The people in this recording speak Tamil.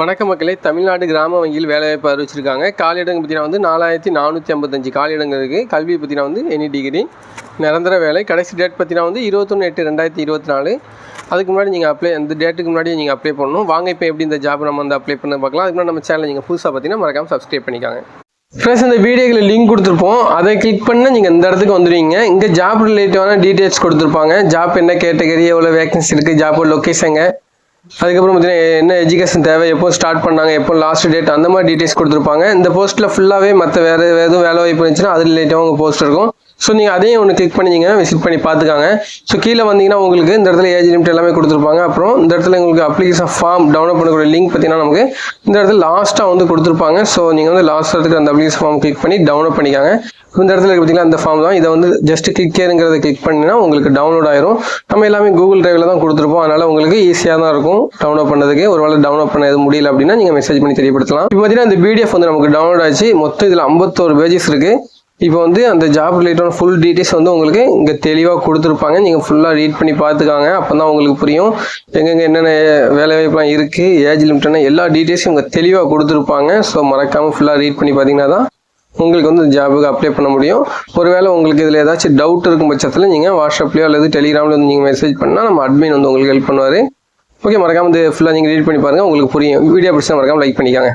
வணக்க மக்களே. தமிழ்நாடு கிராம வங்கியில் வேலைவாய்ப்பு அறிவிச்சிருக்காங்க. காலியிடங்கள் பார்த்தீங்கன்னா வந்து நாலாயிரத்தி நானூற்றி ஐம்பத்தஞ்சு காலியிடங்கள் இருக்குது கல்வி பற்றினா வந்து எனி டிகிரி நிரந்தர வேலை. கடைசி டேட் பார்த்தீங்கன்னா வந்து இருபத்தொன்று எட்டு ரெண்டாயிரத்தி இருபத்தி நாலு. அதுக்கு முன்னாடி நீங்கள் அப்ளை அந்த டேட்டுக்கு முன்னாடி நீங்கள் அப்ளை பண்ணணும். வாங்க இப்போ எப்படி இந்த ஜாப் நம்ம வந்து அப்ளை பண்ண பார்க்கலாம். அதுக்கு முன்னாடி நம்ம சேனல் நீங்கள் புதுசாக பார்த்தீங்கன்னா மறக்காம சப்ஸ்கிரைப் பண்ணிக்காங்க. ஃப்ரெண்ட்ஸ் இந்த வீடியோக்கில் லிங்க் கொடுத்துருப்போம். அதை கிளிக் பண்ணால் நீங்கள் இந்த இடத்துக்கு வந்துடுவீங்க இங்கே ஜாப் ரிலேட்டிவான டீட்டெயில்ஸ் கொடுத்துருப்பாங்க. ஜாப் என்ன கேட்டகரி எவ்வளோ வேகன்சி இருக்குது ஜாப் லொக்கேஷங்க அதுக்கப்புறம் பார்த்தீங்கன்னா என்ன எஜுகேஷன் தேவை எப்போ ஸ்டார்ட் பண்ணாங்க எப்போ லாஸ்ட் டேட் அந்த மாதிரி டீட்டெயில்ஸ் கொடுத்துருப்பாங்க. இந்த போஸ்ட்டில் ஃபுல்லாகவே மற்ற வேறு எதுவும் வேலை வாய்ப்பு இருந்துச்சுன்னா அது ரிலேட்டிவாக உங்கள் போஸ்ட் இருக்கும். ஸோ நீங்கள் அதையும் ஒன்று கிளிக் பண்ணிங்க விசிட் பண்ணி பார்த்துக்காங்க. ஸோ கீழே வந்தீங்கன்னா உங்களுக்கு இந்த இடத்துல ஏஜ் லிமிட் எல்லாமே கொடுத்துருப்பாங்க. அப்புறம் இந்த இடத்துல உங்களுக்கு அப்ளிகேஷன் ஃபார்ம் டவுன்லோட் பண்ணக்கூடிய லிங்க் பார்த்தீங்கன்னா நமக்கு இந்த இடத்துல லாஸ்ட்டாக வந்து கொடுத்துருப்பாங்க. ஸோ நீங்கள் வந்து லாஸ்ட் இடத்துக்கு அந்த அப்ளிகேஷன் ஃபார்ம் கிளிக் பண்ணி டவுன்லோட் பண்ணிக்காங்க. இந்த இடத்துல பார்த்தீங்கன்னா அந்த ஃபார்ம் தான். இதை வந்து ஜஸ்ட் கிளிக்கேருங்கிறத கிளிக் பண்ணினா உங்களுக்கு டவுன்லோட் ஆயிரும். நம்ம எல்லாமே கூகுள் டிரைவில் தான் கொடுத்துருப்போம். அதனால் உங்களுக்கு ஈஸியாக தான் இருக்கும் டவுன்லோட் பண்ணதுக்கு. ஒரு வேளை டவுன்லோட் பண்ண எதுவும் முடியல அப்படின்னா நீங்கள் மெசேஜ் பண்ணி தெரியப்படுத்தலாம். இப்போ பார்த்தீங்கன்னா இந்த பிடிஎஃப் வந்து நமக்கு டவுன்லோட் ஆச்சு. மொத்தம் இதில் ஐம்பத்தோரு பேஜஸ் இருக்குது இப்போ வந்து அந்த ஜாப் ரிலேட்டடான ஃபுல் டீட்டெயில்ஸ் வந்து உங்களுக்கு இங்கே தெளிவாக கொடுத்துருப்பாங்க. நீங்கள் ஃபுல்லாக ரீட் பண்ணி பார்த்துக்காங்க. அப்போ தான் உங்களுக்கு புரியும். எங்கெங்கே என்னென்ன வேலை வாய்ப்புலாம் இருக்குது ஏஜ் லிமிட்னா எல்லா டீட்டெயில்ஸும் இங்கே தெளிவாக கொடுத்துருப்பாங்க. ஸோ மறக்காமல் ஃபுல்லாக ரீட் பண்ணி பார்த்தீங்கன்னா தான் உங்களுக்கு வந்து ஜாபுக்கு அப்ளை பண்ண முடியும். ஒருவேளை உங்களுக்கு இதில் ஏதாச்சும் டவுட் இருக்கும் பட்சத்தில் நீங்கள் வாட்ஸ்அப்லேயோ அல்லது டெலிகிராமில் வந்து நீங்கள் மெசேஜ் பண்ணால் நம்ம அட்மின் வந்து உங்களுக்கு ஹெல்ப் பண்ணுவார். ஓகே மறக்காமல் இது ஃபுல்லாக நீங்கள் ரீட் பண்ணி பாருங்கள் உங்களுக்கு புரியும். வீடியோ பிடிச்சா மறக்காமல் லைக் பண்ணிக்காங்க.